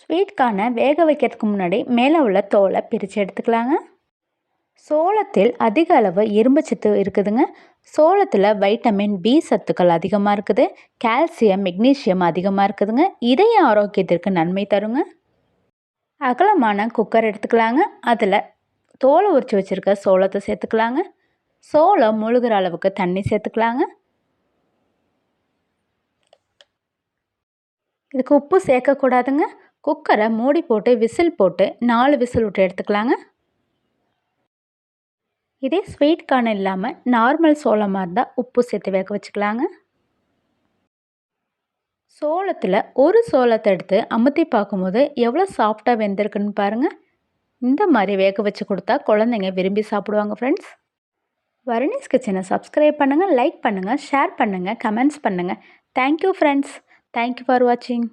ஸ்வீட்கான வேக வைக்கிறதுக்கு முன்னாடி மேலே உள்ள தோலை பிரித்து எடுத்துக்கலாங்க. சோளத்தில் அதிக அளவு இரும்பு சத்து இருக்குதுங்க. சோளத்தில் வைட்டமின் பி சத்துக்கள் அதிகமாக இருக்குது. கால்சியம் மெக்னீஷியம் அதிகமாக இருக்குதுங்க. இதய ஆரோக்கியத்திற்கு நன்மை தருங்க. அகலமான குக்கர் எடுத்துக்கலாங்க. அதில் தோலை உரித்து வச்சுருக்க சோளத்தை சேர்த்துக்கலாங்க. சோளம் முழுகிற அளவுக்கு தண்ணி சேர்த்துக்கலாங்க. இதுக்கு உப்பு சேர்க்கக்கூடாதுங்க. குக்கரை மூடி போட்டு விசில் போட்டு நாலு விசில் விட்டு எடுத்துக்கலாங்க. இதே ஸ்வீட் கார்ன் இல்லாமல் நார்மல் சோளமாக இருந்தால் உப்பு சேர்த்து வேக வச்சுக்கலாங்க. சோளத்தில் ஒரு சோளத்தை எடுத்து அமுத்தி பார்க்கும்போது எவ்வளோ சாஃப்டாக வெந்திருக்குன்னு பாருங்கள் இந்த மாதிரி வேக வச்சு கொடுத்தா குழந்தைங்க விரும்பி சாப்பிடுவாங்க ஃப்ரெண்ட்ஸ் வருணிஸ் கிச்சனை சப்ஸ்கிரைப் பண்ணுங்கள் லைக் பண்ணுங்கள் ஷேர் பண்ணுங்கள் கமெண்ட்ஸ் பண்ணுங்கள் தேங்க்யூ ஃப்ரெண்ட்ஸ் தேங்க்யூ ஃபார் வாட்சிங்